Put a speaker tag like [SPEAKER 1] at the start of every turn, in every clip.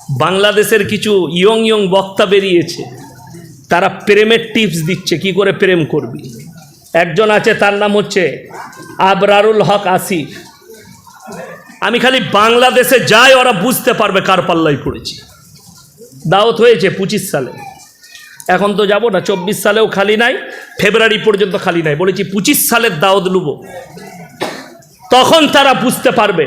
[SPEAKER 1] বাংলাদেশের কিছু young young বক্তা বেরিয়েছে। তারা প্রেমের টিপস দিচ্ছে, কি করে প্রেম করবি? একজন আছে, তার নাম হচ্ছে আবরারুল হক আসিফ। আমি খালি বাংলাদেশে যাই, ওরা বুঝতে পারবে কার পাল্লাই পড়েছি। দাওয়াত হয়েছে পঁচিশ সালে। এখন তো যাব না, চব্বিশ সালেও খালি নাই, ফেব্রুয়ারি পর্যন্ত খালি নাই। বলেছি পঁচিশ সালের দাওয়াত লুবো তখন তারা বুঝতে পারবে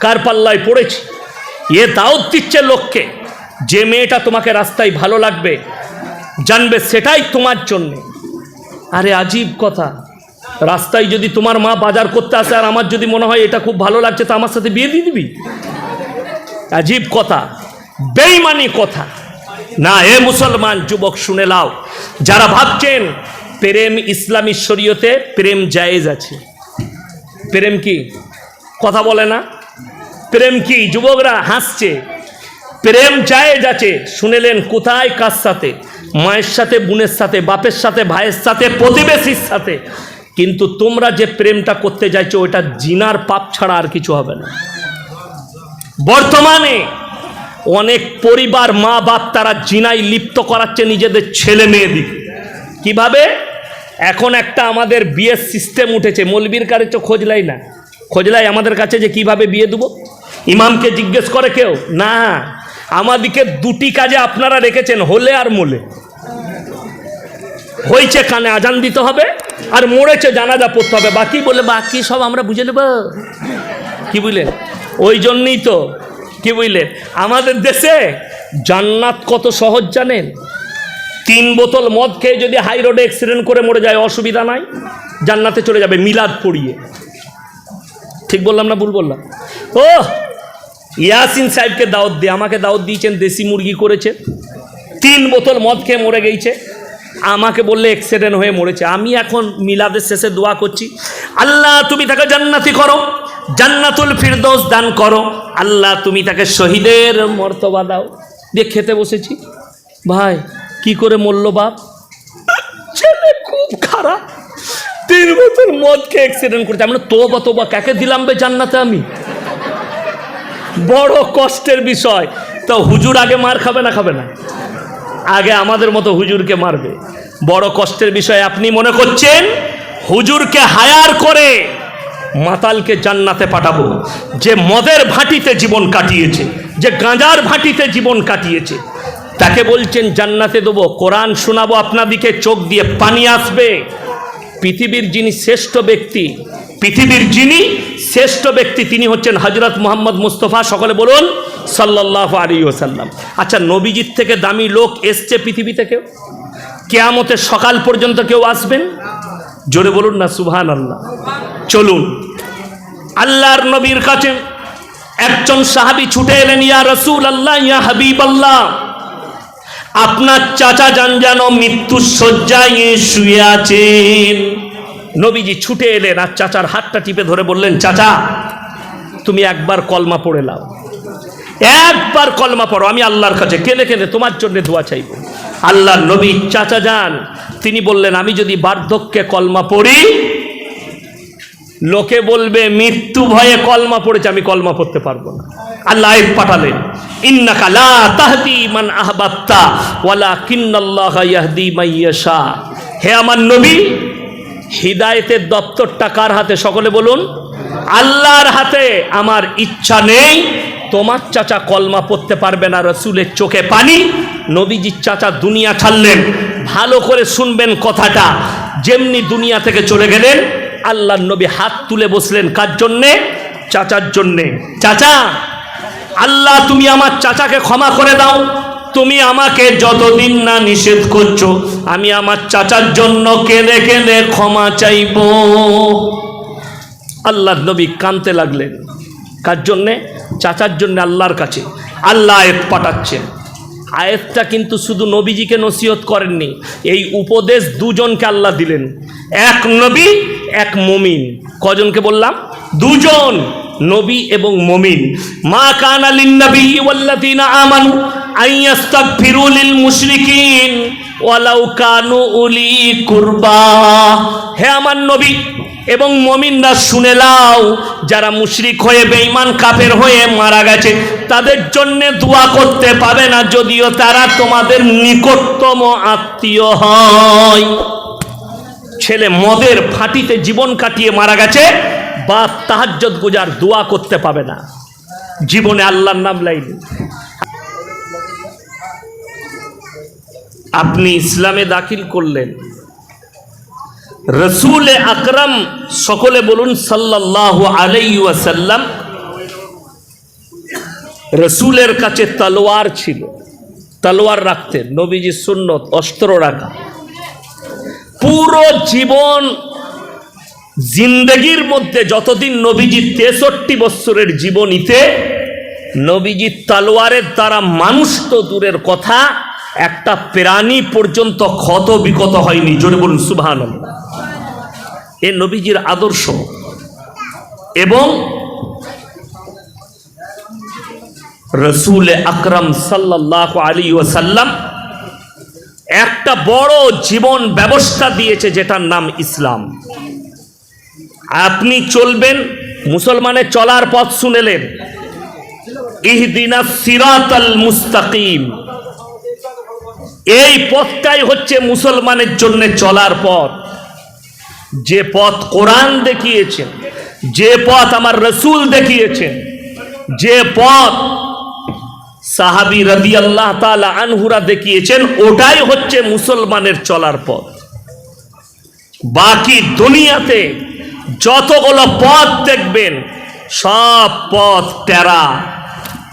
[SPEAKER 1] কার পাল্লায় পড়েছি। এ দাওয়াত দিচ্ছে লোককে যে মেয়েটা তোমাকে রাস্তায় ভালো লাগবে, জানবে সেটাই তোমার জন্যে। আরে আজীব কথা। রাস্তায় যদি তোমার মা বাজার করতে আসে আর আমার যদি মনে হয় এটা খুব ভালো লাগছে, তো আমার সাথে বিয়ে দিয়ে দিবি? আজীব কথা। বেইমানি কথা। না, এ মুসলমান, যুবক, শুনে লাও যারা ভাবছেন প্রেম ইসলামী শরীয়তে, প্রেম জায়েজ আছে। প্রেম কি? কথা বলে না? প্রেম কি? যুবকরা হাসছে। প্রেম জায়েজ আছে শুনেলেন, কোথায় কার সাথে? মায়ের সাথে, বোনের সাথে, বাপের সাথে, ভাইয়ের সাথে, প্রতিবেশীর সাথে? কিন্তু তোমরা যে প্রেমটা করতে চাইছো ওটা জিনার পাপ ছাড়া আর কিছু হবে না। বর্তমানে অনেক পরিবার মা বাপ তারা জিনাই লিপ্ত করাচ্ছে নিজেদের ছেলে মেয়েদিকে কীভাবে? এখন একটা আমাদের বিয়ের সিস্টেম উঠেছে। মলবির কারে তো খোঁজলাই না। খোঁজলাই আমাদের কাছে যে কীভাবে বিয়ে দেবো? ইমামকে জিজ্ঞেস করে কেউ? না। আমাদিকে দুটি কাজে আপনারা রেখেছেন, হলে আর মোলে। হয়েছে কানে আজান দিতে হবে আর মরেছে জানাজা পড়তে হবে। বাকি বলে, বাকি সব আমরা বুঝে নেব। কি বুঝলেন ওই জন্যই তো। কি বুঝলেন আমাদের দেশে জান্নাত কত সহজ জানেন? তিন বোতল মদ খেয়ে যদি হাই রোডে অ্যাক্সিডেন্ট করে মরে যায়, অসুবিধা নাই। জান্নাতে চলে যাবে, মিলাদ পড়িয়ে। ঠিক বললাম না ভুল বললাম? ও ইয়াসিন সাহেবকে দাওয়াত দিয়ে, আমাকে দাওয়াত দিয়েছেন, দেশি মুরগি করেছে। তিন বোতল মদ খেয়ে মরে গেছে। আমাকে বললে অ্যাক্সিডেন্ট হয়ে মরেছে। আমি এখন মিলাদের শেষে দোয়া করছি, আল্লাহ তুমি তাকে জান্নাতি করো, জান্নাতুল ফিরদৌস দান করো। আল্লাহ তুমি তাকে শহীদের মর্তবা দাও। দিয়ে খেতে বসেছি। ভাই, কি করে মরল বাপ? ছেলে খুব খারাপ। তিন বছর মদ খেয়ে অ্যাক্সিডেন্ট করেছে। আমরা তোবা তোবা কাকে দিলাম বে জান্নাতে আমি? বড় কষ্টের বিষয়। তো হুজুর আগে মার খাবে না খাবে না? আগে আমাদের মতো হুজুরকে মারবে। বড় কষ্টের বিষয়, আপনি মনে করছেন? হুজুরকে হায়ার করে মাতালকে জান্নাতে পাঠাবো। যে মদের ভাটিতে জীবন কাটিয়েছে, যে গাঁজার ভাটিতে জীবন কাটিয়েছে, তাকে বলছেন জান্নাতে দেবো। কোরআন শোনাবো আপনাদিকে, চোখ দিয়ে পানি আসবে। পৃথিবীর যিনি শ্রেষ্ঠ ব্যক্তি পৃথিবীর যিনি শ্রেষ্ঠ ব্যক্তি তিনি হচ্ছেন হজরত মোহাম্মদ মুস্তফা সকলে বলুন সাল্লাহ আলী ওসাল্লাম আচ্ছা নবীজির থেকে দামি লোক এসছে পৃথিবী থেকে কেয়ামতের সকাল পর্যন্ত কেউ আসবেন? জোরে বলুন না সুবহান আল্লাহ চলুন। আল্লাহর নবীর কাছে একজন সাহাবি ছুটে এলেন ইয়া রসুল আল্লাহ ইয়া হাবিব আল্লাহ আপনার চাচা যান যেন মৃত্যুর শয্যায় শুয়ে আছেন। নবীজি ছুটে এলেন আর চাচার হাতটা টিপে ধরে বললেন, চাচা, তুমি একবার কলমা পড়ে নাও। একবার কলমা পড়ো, আমি আল্লাহর কাছে কেঁদে কেঁদে তোমার জন্য দোয়া চাইব। আল্লাহর নবী চাচা যান, তিনি বললেন, আমি যদি বার্ধক্যে কলমা পড়ি লোকে বলবে, মৃত্যু ভয়ে কলমা পড়েছে, আমি কলমা পড়তে পারব না। আল্লাহ পাঠালেন, ইন্নাকা লা তাহদি মান আহবাত্তা ওয়ালা কিন্নাল্লাহ ইয়াহদি মাইয়াশা হে আমার নবী, হিদায়েতের দপ্তরটা কার হাতে? সকলে বলুন, আল্লাহর হাতে। আমার ইচ্ছা নেই, তোমার চাচা কলমা পড়তে পারবে না, রসুলের চোখে পানি। নবীজির চাচা দুনিয়া ছাড়লেন। ভালো করে শুনবেন কথাটা। যেমনি দুনিয়া থেকে চলে গেলেন আল্লাহর নবী হাত তুলে বসলেন, কার জন্যে? চাচার জন্যে। চাচা, আল্লাহ, তুমি আমার চাচাকে ক্ষমা করে দাও। তুমি আমাকে যতদিন না নিষেধ করছ, আমি আমার চাচার জন্য কেঁদে কেঁদে ক্ষমা চাইব। আল্লাহ নবী কানতে লাগলেন। কার জন্যে? চাচার জন্য, আল্লাহর কাছে। আল্লাহ আয়েত পাঠাচ্ছেন। আয়েতটা কিন্তু শুধু নবীজিকে নসিহত করেননি, এই উপদেশ দুজনকে আল্লাহ দিলেন। এক নবী এক মমিন। কজনকে বললাম? দুজন, নবী এবং মমিন। মা কান আলিন নবী ওয়াল্লাযিনা আমানু আইয়াস্তাগফিরু লিল মুশরিকিন ওয়ালাউ কানু উলি কুরবা। হে আমার নবী এবং মমিনরা শুনে লাও যারা মুশরিক হয়ে, বেঈমান, কাফের হয়ে মারা গেছে, তাদের জন্য দোয়া করতে পাবে না, যদিও তারা তোমাদের নিকটতম আত্মীয় হয়। ছেলে মদের ফাটিতে জীবন কাটিয়ে মারা গেছে বা তাহাজ্জত গুজার দোয়া করতে পাবে না। জীবনে আল্লাহর নাম লাইনি। আপনি ইসলামে দাখিল করলেন। রসুল আকরম সকলে বলুন সাল্লাহ আলাইসাল্লাম রসুলের কাছে তলোয়ার ছিল। তলোয়ার রাখতেন, নবীজি সুন্নত, অস্ত্র রাখা। পুরো জীবন জিন্দগির মধ্যে যতদিন নবীজি তেষট্টি বৎসরের জীবনীতে নবীজি তলোয়ারের দ্বারা মানুষ তো দূরের কথা, একটা প্রাণী পর্যন্ত ক্ষত বিকত হয়নি। জোরে বলুন সুভান এ নবীজির আদর্শ। এবং রসুল আকরম সাল্লাহ আলী ওসাল্লাম একটা বড় জীবন ব্যবস্থা দিয়েছে যেটার নাম ইসলাম। আপনি চলবেন, মুসলমানের চলার পথ শুনেলেন ইহদিনা সিরাত আল মুস্তাকিম। এই পথটাই হচ্ছে মুসলমানের জন্য চলার পথ। যে পথ কোরআন দেখিয়েছেন যে পথ আমার রসুল দেখিয়েছেন যে পথ সাহাবি রদি আল্লাহ তালা আনহুরা দেখিয়েছেন, ওটাই হচ্ছে মুসলমানের চলার পথ। বাকি দুনিয়াতে যতগুলো পথ দেখবেন, সব পথ টেরা।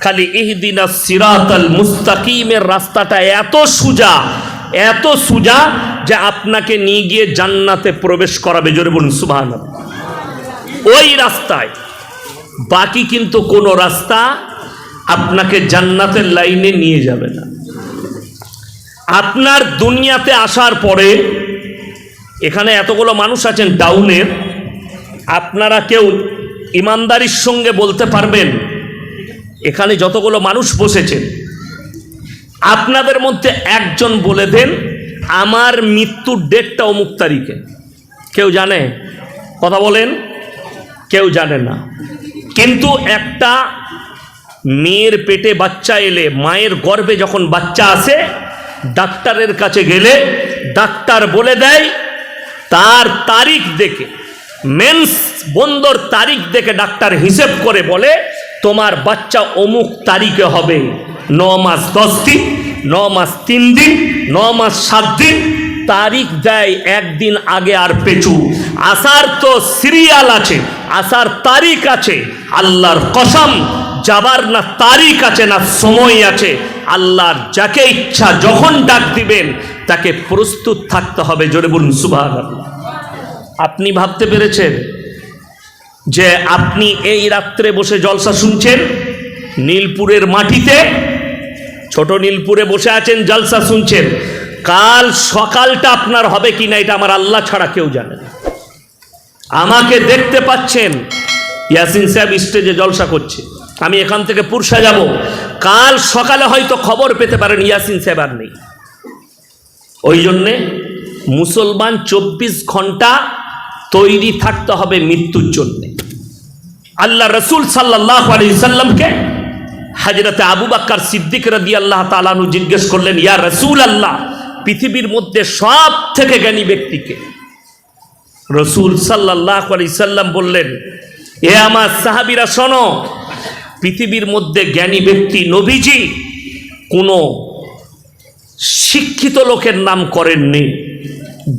[SPEAKER 1] খালি ইহদিনা সিরাতাল মুস্তাকিমের রাস্তাটা এত সুজা এত সুজা যে আপনাকে নিয়ে গিয়ে জান্নাতে প্রবেশ করাবে। জোরে বলুন সুবহান ওই রাস্তায়। বাকি কিন্তু কোনো রাস্তা আপনাকে জান্নাতের লাইনে নিয়ে যাবে না। আপনার দুনিয়াতে আসার পরে এখানে এতগুলো মানুষ আছেন টাউনের আপনারা কেউ ইমানদারির সঙ্গে বলতে পারবেন, এখানে যতগুলো মানুষ বসেছেন, আপনাদের মধ্যে একজন বলে দেন, আমার মৃত্যুর ডেটটা অমুক তারিখে। কেউ জানে? কথা বলেন? কেউ জানে না। কিন্তু একটা মেয়ের পেটে বাচ্চা এলে, মায়ের গর্ভে যখন বাচ্চা আসে, ডাক্তারের কাছে গেলে ডাক্তার বলে দেয়, তার তারিখ দেখে, মেন্স বন্দর তারিখ দেখে ডাক্তার হিসেব করে বলে, তোমার বাচ্চা অমুক তারিখে হবে। ন মাস দশ দিন, ন মাস তিন দিন, ন মাস সাত দিন, তারিখ দেয় একদিন আগে আর পেছু। আসার তো সিরিয়াল আছে, আসার তারিখ আছে, আল্লাহর কসম যাবার না তারিখ আছে, না সময় আছে, আল্লাহর যাকে ইচ্ছা যখন ডাক দিবেন, তাকে প্রস্তুত থাকতে হবে। জোরে বলুন সুবাহ আপনি ভাবতে পেরেছেন যে আপনি এই রাত্রে বসে জলসা শুনছেন? নীলপুরের মাটিতে ছোট নীলপুরে বসে আছেন, জলসা শুনছেন। কাল সকালটা আপনার হবে কি না এটা আমার আল্লাহ ছাড়া কেউ জানে না। আমাকে দেখতে পাচ্ছেন ইয়াসিন সাহেব স্টেজে জলসা করছে। আমি এখান থেকে পুরসা যাব। কাল সকালে হয়তো খবর পেতে পারেন, ইয়াসিন সাহেব আর নেই। ওই জন্যে মুসলমান চব্বিশ ঘণ্টা তৈরি থাকতে হবে মৃত্যুর জন্যে। আল্লাহ রসুল সাল্লাহ আলী সাল্লামকে হাজরতে আবু বাক্কার সিদ্দিক রদি আল্লাহ তালানু জিজ্ঞেস করলেন, ইয়া রসুল আল্লাহ পৃথিবীর মধ্যে সব থেকে জ্ঞানী ব্যক্তিকে? রসুল সাল্লাহ আলী সাল্লাম বললেন, এ আমার সাহাবিরা শোনো পৃথিবীর মধ্যে জ্ঞানী ব্যক্তি নবীজি কোনো শিক্ষিত লোকের নাম করেননি,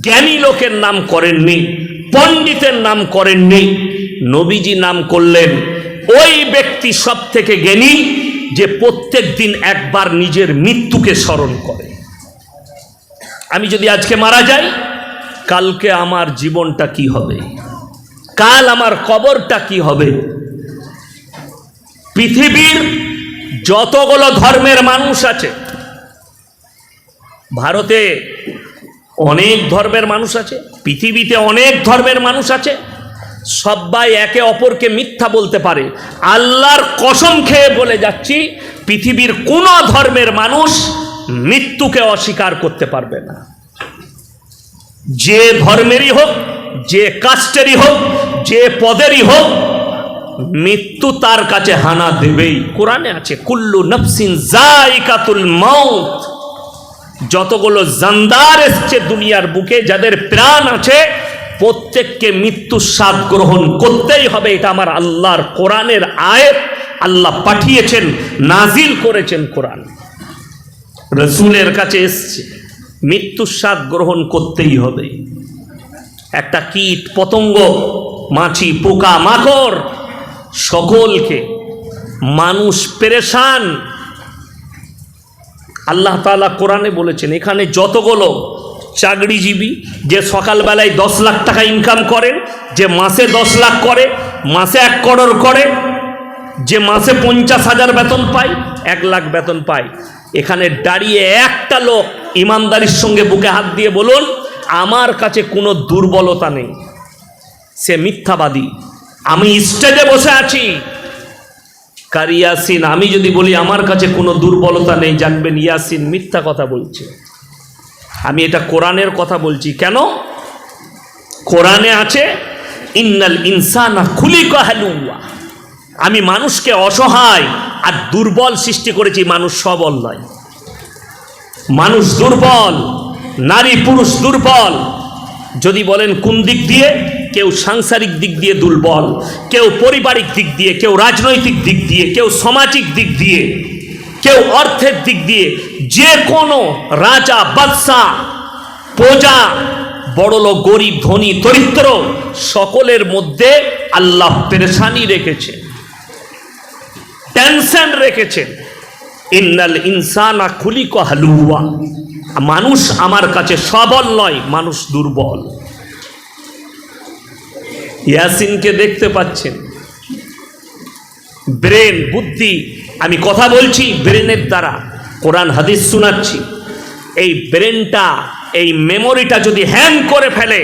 [SPEAKER 1] জ্ঞানী লোকের নাম করেননি, পণ্ডিতের নাম করেননি। নবীজি নাম করলেন ওই ব্যক্তি সব থেকে জ্ঞানী যে প্রত্যেক দিন একবার নিজের মৃত্যুকে স্মরণ করে। আমি যদি আজকে মারা যাই, কালকে আমার জীবনটা কি হবে? কাল আমার কবরটা কি হবে? পৃথিবীর যতগুলো ধর্মের মানুষ আছে, ভারতে অনেক ধর্মের মানুষ আছে, পৃথিবীতে অনেক ধর্মের মানুষ আছে, সবাই একে অপরকে মিথ্যা বলতে পারে। আল্লাহর কসম খেয়ে বলে যাচ্ছি, পৃথিবীর কোনো ধর্মের মানুষ মৃত্যুকে অস্বীকার করতে পারবে না। যে ধর্মেরই হোক, যে কাস্টেরই হোক, যে পদেরই হোক মৃত্যু তার কাছে হানা দেবেই। কোরআনে আছে, কুল্লু নফসিন জাইকাতুল মাউত। যতগুলো জান্দার এসছে দুনিয়ার বুকে, যাদের প্রাণ আছে, প্রত্যেককে মৃত্যুর স্বাদ গ্রহণ করতেই হবে। এটা আমার আল্লাহর কোরআনের আয়ের আল্লাহ পাঠিয়েছেন নাজিল করেছেন কোরআন। রসুলের কাছে এসছে মৃত্যুর স্বাদ গ্রহণ করতেই হবে। একটা কীট, পতঙ্গ, মাছি, পোকা, মাকড় সকলকে মানুষ পেরেশান। আল্লাহ তাআলা কোরআনে বলেছেন, এখানে যতগুলো চাকরিজীবী যে সকালবেলায় দশ লাখ টাকা ইনকাম করেন, যে মাসে দশ লাখ করে, মাসে এক করোড় করে, যে মাসে পঞ্চাশ হাজার বেতন পায়, এক লাখ বেতন পায়। এখানে দাঁড়িয়ে একটা লোক ইমানদারির সঙ্গে বুকে হাত দিয়ে বলুন, আমার কাছে কোনো দুর্বলতা নেই। সে মিথ্যাবাদী। আমি স্টেজে বসে আছি। কার ইয়াসিন, আমি যদি বলি আমার কাছে কোনো দুর্বলতা নেই, জানবেন ইয়াসিন মিথ্যা কথা বলছে। আমি এটা কোরআনের কথা বলছি। কেন? কোরআনে আছে, ইন্নাল ইনসানা খুলি কাহালুয়া আমি মানুষকে অসহায় আর দুর্বল সৃষ্টি করেছি, মানুষ সবল নয় মানুষ দুর্বল, নারী পুরুষ দুর্বল। যদি বলেন কোন দিক দিয়ে? কেউ সাংসারিক দিক দিয়ে দুর্বল, কেউ পারিবারিক দিক দিয়ে, কেউ রাজনৈতিক দিক দিয়ে, কেউ সামাজিক দিক দিয়ে, কেউ অর্থের দিক দিয়ে, যে কোনো রাজা বাদশাহ প্রজা, বড়লোক, গরিব, ধনী, দরিদ্র, সকলের মধ্যে আল্লাহ পেরেশানি রেখেছে, টেনশন রেখেছেন ইন্নাল ইনসানা খুলিক হালুয়া। মানুষ আমার কাছে সবল নয়, মানুষ দুর্বল। ইয়াসিনকে দেখতে পাচ্ছেন। ব্রেন, বুদ্ধি, আমি কথা বলছি ব্রেনের দ্বারা, কোরআন, হাদিস শোনাচ্ছি। এই ব্রেনটা, এই মেমোরিটা যদি হ্যাং করে ফেলে,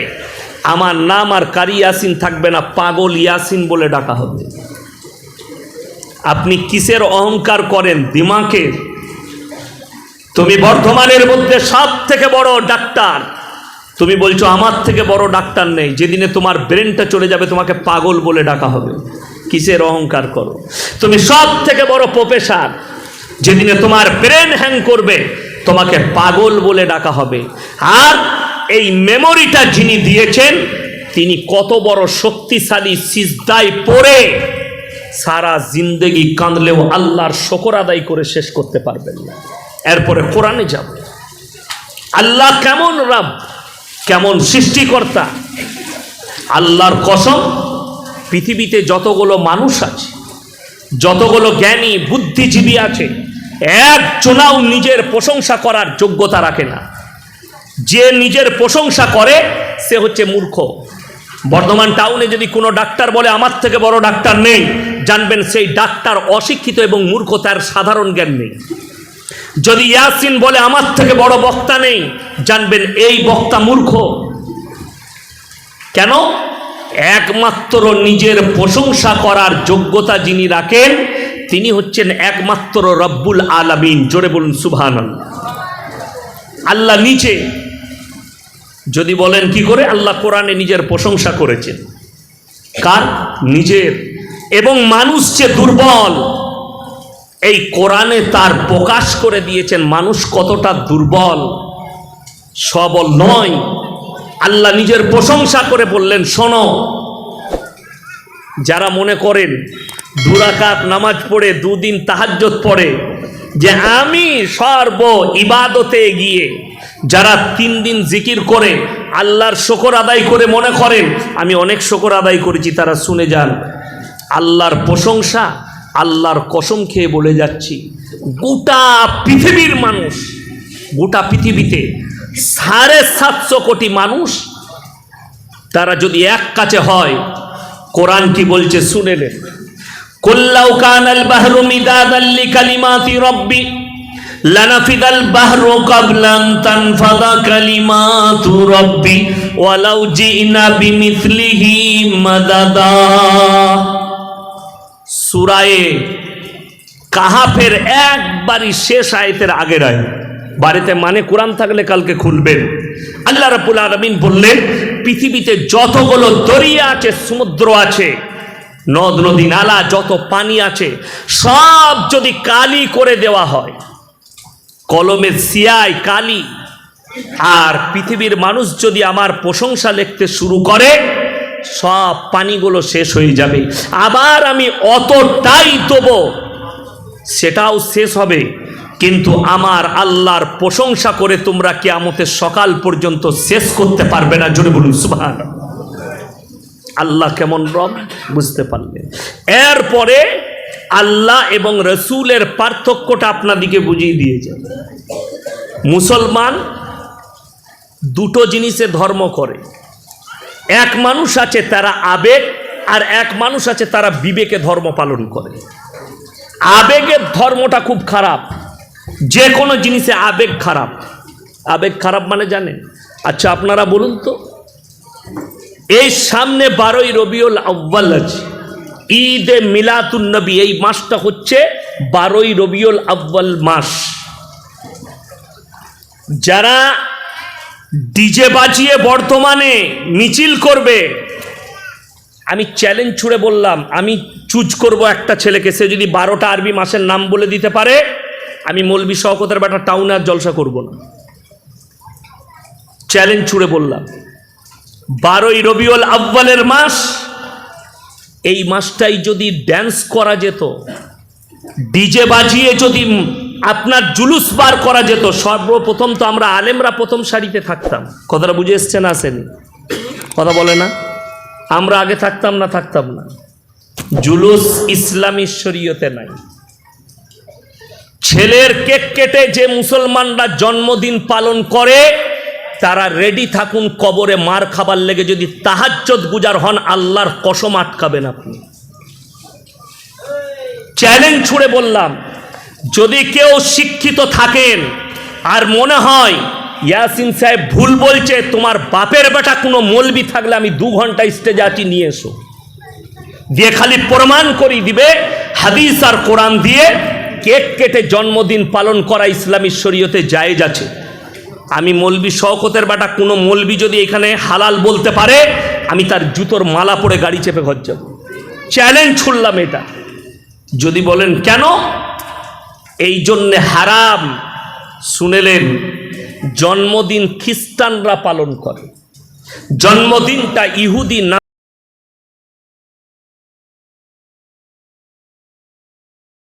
[SPEAKER 1] আমার নাম আর কারি ইয়াসিন থাকবে না, পাগল ইয়াসিন বলে ডাকা হবে। আপনি কিসের অহংকার করেন দিমাকের তুমি বর্ধমানের মধ্যে সব থেকে বড় ডাক্তার। তুমি বলছো, আমার থেকে বড় ডাক্তার নেই, যেদিনে তোমার ব্রেনটা চলে যাবে, তোমাকে পাগল বলে ডাকা হবে। কিসের অহংকার করো? তুমি সব থেকে বড় প্রফেসর, যেদিনে তোমার ব্রেন হ্যাং করবে, তোমাকে পাগল বলে ডাকা হবে। আর এই মেমোরিটা যিনি দিয়েছেন, তিনি কত বড় শক্তিশালী সিজদায় পড়ে সারা জিন্দেগি কাঁদলেও আল্লাহর শকর আদায় করে শেষ করতে পারবেন না। এরপরে কোরআনে যাব। আল্লাহ কেমন রাব কেমন সৃষ্টিকর্তা? আল্লাহর কসম, পৃথিবীতে যতগুলো মানুষ আছে, যতগুলো জ্ঞানী, বুদ্ধিজীবী আছে একজনাও নিজের প্রশংসা করার যোগ্যতা রাখে না। যে নিজের প্রশংসা করে, সে হচ্ছে মূর্খ। বর্ধমান টাউনে যদি কোনো ডাক্তার বলে, আমার থেকে বড় ডাক্তার নেই, জানবেন সেই ডাক্তার অশিক্ষিত এবং মূর্খ, তার সাধারণ জ্ঞান নেই। যদি ইয়াসিন বলে, আমার থেকে বড় বক্তা নেই জানবেন এই বক্তা মূর্খ। কেন? একমাত্র নিজের প্রশংসা করার যোগ্যতা যিনি রাখেন, তিনি হচ্ছেন একমাত্র রব্বুল আলামিন। জোরে বলুন সুবহান আল্লাহ নিচে যদি বলেন কি করে? আল্লাহ কোরআনে নিজের প্রশংসা করেছেন। কার? নিজের। এবং মানুষ যে দুর্বল এই কোরআনে তার প্রকাশ করে দিয়েছেন মানুষ কতটা দুর্বল, সবল নয়। আল্লাহ নিজের প্রশংসা করে বললেন, শোনো, যারা মনে করেন দুরাকাত নামাজ পড়ে, দুদিন তাহাজ্জত পড়ে, যে আমি সর্ব ইবাদতে গিয়ে যারা তিন দিন জিকির করে, আল্লাহর শকর আদায় করে মনে করেন, আমি অনেক শকর আদায় করেছি, তারা শুনে যান। আল্লাহর প্রশংসা আল্লাহর কসম খেয়ে বলে যাচ্ছি, গোটা পৃথিবীর মানুষ, গোটা পৃথিবীতে সাড়ে সাতশো কোটি মানুষ, তারা যদি এক কাছে হয়, কোরআন কি বলছে শুনে নেন কুল্লাউ কানাল বাহরু মিদাদাল লিকালিমাতি রব্বি, লানাফিদাল বাহরু ক্বাবলা আন তানফাদা কালিমাতু রব্বি, ওয়ালাউ জিনা বিমিথলিহি মাদাদা। সূরায়ে কাহাফের একবারই শেষ আয়াতের আগের আয় বাড়িতে মানে কোরআন থাকলে কালকে খুলবেন। আল্লাহ রাব্বুল আলামিন বললেন, পৃথিবীতে যতগুলো দরিয়া আছে, সমুদ্র আছে, নদ, নদী, নালা, যত পানি আছে, সব যদি কালি করে দেওয়া হয় কলমের সিয়াই কালি, আর পৃথিবীর মানুষ যদি আমার প্রশংসা লিখতে শুরু করে সব পানিগুলো শেষ হয়ে যাবে। আবার আমি অতটাই দেবো, সেটাও শেষ হবে। কিন্তু আমার আল্লাহর প্রশংসা করে তোমরা কিয়ামতের সকাল পর্যন্ত শেষ করতে পারবে না। জোরে বলুন সুবহান আল্লাহ কেমন রব? বুঝতে পারলেন এরপরে আল্লাহ এবং রসুলের পার্থক্যটা আপনাদিকে বুঝিয়ে দিয়ে দিয়েছে মুসলমান দুটো জিনিসে ধর্ম করে। এক মানুষ আছে তারা আবেগ, আর এক মানুষ আছে তারা বিবেকে ধর্ম পালন করে। আবেগের ধর্মটা খুব খারাপ। যে কোনো জিনিসে আবেগ খারাপ। আবেগ খারাপ মানে জানেন? আচ্ছা আপনারা বলুন তো। এই সামনে বারোই রবিউল আব্বাল আছে। ঈদে মিলাতুন নবী, এই মাসটা হচ্ছে বারোই রবিউল আব্বাল মাস। যারা ডিজে বাজিয়ে বর্তমানে মিছিল করবে। আমি চ্যালেঞ্জ ছুড়ে বললাম, আমি চুজ করব একটা ছেলেকে, সে যদি বারোটা আরবি মাসের নাম বলে দিতে পারে, আমি মলবি শওকতের বেটা টাউনে আর জলসা করব না। চ্যালেঞ্জ ছুড়ে বললাম, বারোই রবিউল আব্বালের মাস, এই মাসটাই যদি ড্যান্স করা যেত, ডিজে বাজিয়ে যদি আপনার জুলুস বার করা যেত। সর্বপ্রথম তো আমরা আলেমরা প্রথম সারিতে থাকতাম। কথাটা বুঝে এসছে না আসেনি? কথা বলে না? আমরা আগে থাকতাম না থাকতাম না। জুলুস ইসলামী শরীয়তে নাই। ছেলের কেক কেটে যে মুসলমানরা জন্মদিন পালন করে, তারা রেডি থাকুন কবরে মার খাবার লেগে যদি তাহাজ্জত গুজার হন, আল্লাহর কসম আটকাবেন আপনি। চ্যালেঞ্জ ছুড়ে বললাম যদি কেউ শিক্ষিত থাকেন, আর মনে হয় ইয়াসিন সাহেব ভুল বলছে, তোমার বাপের বেটা কোনো মলবি থাকলে আমি দু ঘণ্টা স্টেজে আছি, নিয়ে এসো। দিয়ে খালি প্রমাণ করি দিবে, হাদিস আর কোরআন দিয়ে কেক কেটে জন্মদিন পালন করা ইসলামী শরীয়তে জায়েজ আছে। আমি মলবি শওকতের বেটা, কোনো মলবি যদি এখানে হালাল বলতে পারে, আমি তার জুতোর মালা পরে গাড়ি চেপে ঘর যাব। চ্যালেঞ্জ ছুড়লাম এটা। যদি বলেন কেন? এই জন্যে হারাম শুনেলেন জন্মদিন খ্রিস্টানরা পালন করে। জন্মদিনটা ইহুদি না